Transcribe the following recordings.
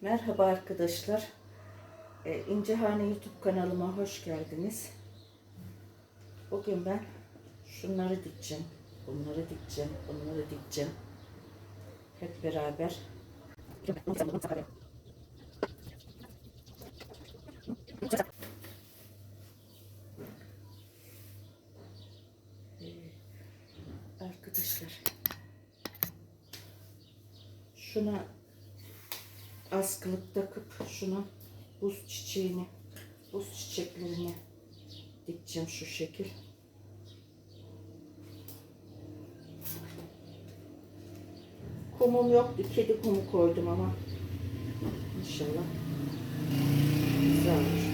Merhaba arkadaşlar. Ee, İncehane YouTube kanalıma hoş geldiniz. Bugün ben şunları dikeceğim. Bunları dikeceğim. Bunları dikeceğim. Hep beraber. Ee, Arkadaşlar. Şuna askılık takıp şuna buz çiçeğini, buz çiçeklerini dikeceğim şu şekil. Kumum yoktu. Kedi kumu koydum ama inşallah güzel olur.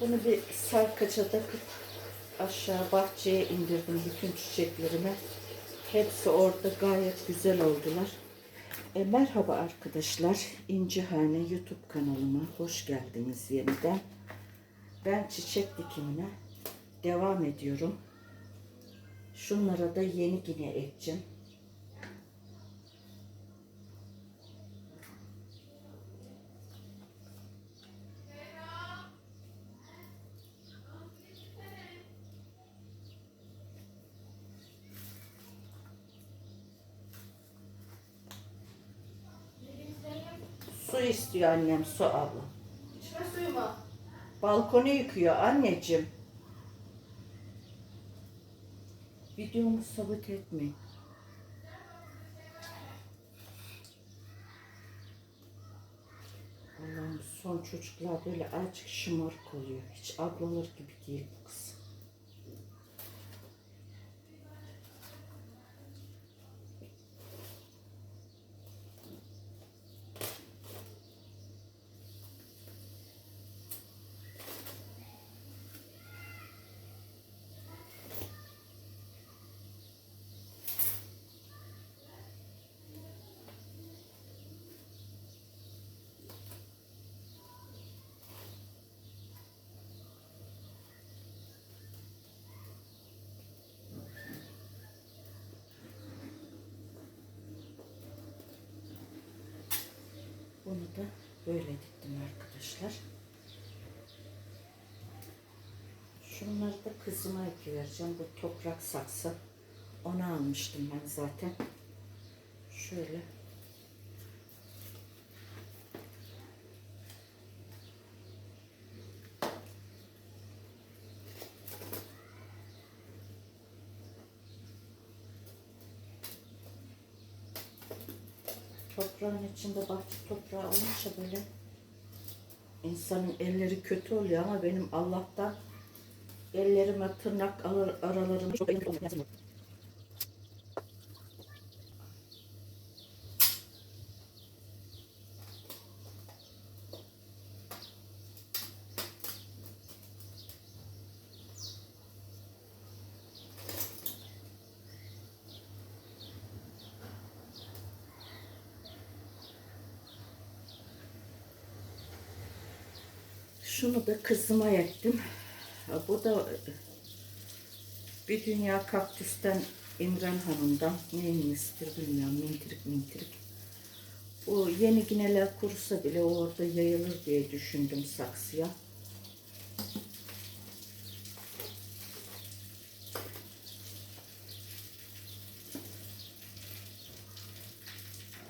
Bunu bir sarkaça takıp aşağı bahçeye indirdim bütün çiçeklerimi. Hepsi orada gayet güzel oldular. E, merhaba arkadaşlar. İncihane YouTube kanalıma hoş geldiniz yeniden. Ben çiçek dikimine devam ediyorum. Şunlara da yeni yine ekeceğim. Su istiyor annem, su abla. İçme suyu mu? Balkonu yıkıyor anneciğim. Videomu sabote etmeyin. Allah'ım son çocuklar böyle azıcık şımarık oluyor. Hiç ablalar gibi değil bu kız. Bunu da böyle diktim arkadaşlar. Şunları da kızıma vereceğim. Bu toprak saksı. Onu almıştım ben zaten. Şöyle. Toprağın içinde bahçe toprağı olunca böyle insanın elleri kötü oluyor ama benim Allah'tan ellerime tırnak alır, aralarında çok ellerim olmuyor. Şunu da kızıma ektim. Bu da bir dünya kaktüsten İmran Hanım'dan neyinizdir bilmiyorum. Mintirik mintirik. Bu yeni gineler kurusa bile orada yayılır diye düşündüm saksıya.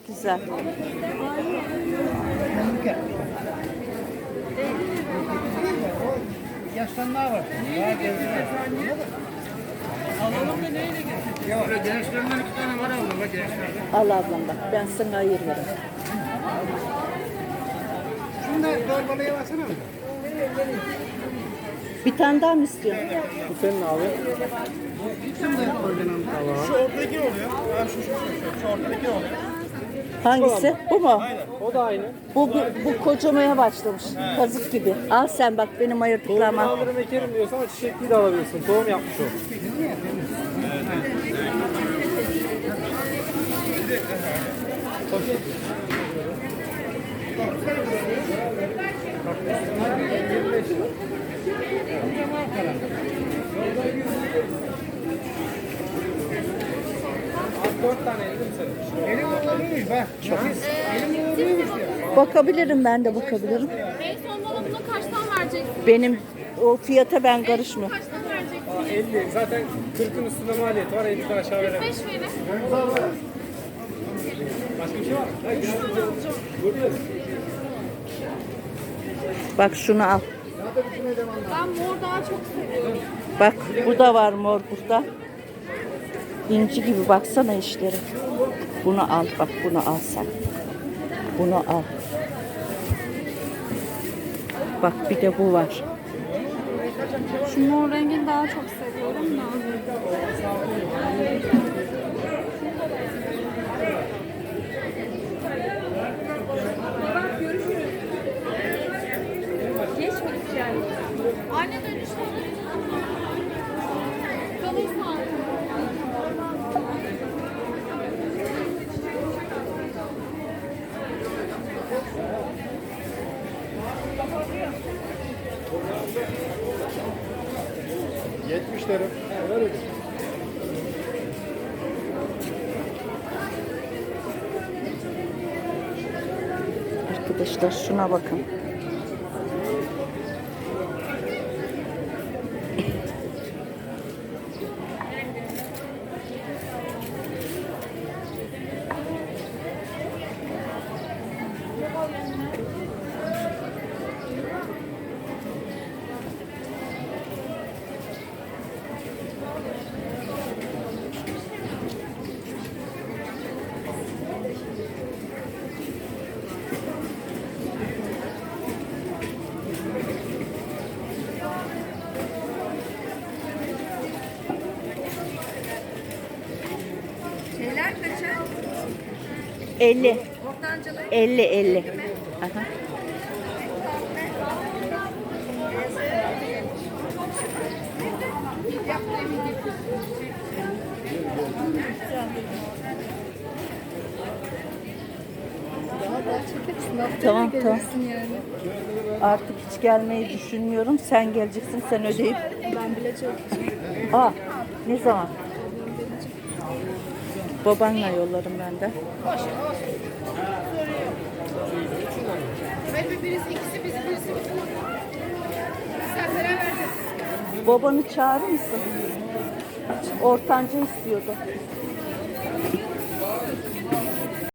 Güzel. Yaşlanlar var. Daha gençler. Alalım da neyle getirdik? Ya öyle gençlerden iki tane var abla bak gençlerden. Al ablam bak ben sana ayırırım. Şunu da torbalıya baksana mı? Bir tane daha mı istiyorsun? Bu senin abi. Şu ortadaki oluyor. Ha, şu, şu, şu, şu, şu ortadaki oluyor. Hangisi? Bu mu? O da aynı. Bu, bu, bu kocamaya başlamış. Kazık gibi. Al sen bak benim Tohum ayırdıklarıma. kaldırım ekerim diyorsan çiçekliği de alabilirsin. Tohum yapmış o. Dört tane. Elim ya. Bakabilirim ben de bakabilirim. En son bana bunu kaçtan vereceksin? Benim o fiyata ben karışmıyorum. Kaçtan vereceksin? Aa, 50. Zaten 40'ın üstünde maliyeti var. 50'den aşağı veremem. 5 verin. Başka bir şey var mı? Hayır. Bak şunu al. Ben mor daha çok seviyorum. Bak bu da var mor burada. İnci gibi baksana işleri. Bunu al bak bunu al sen. Bunu al. Bak bir de bu var. Şu mor rengini daha çok seviyorum da. Arkadaşlar şuna bakın. 50. Ortancaları 50 50. Aha. Tamam tamam. yani. Artık hiç gelmeyi düşünmüyorum. Sen geleceksin, sen ödeyip. Ben bile çok Aa, ne zaman? Babanla yollarım ben de. Babanı çağırır mısın? Ortanca istiyordu.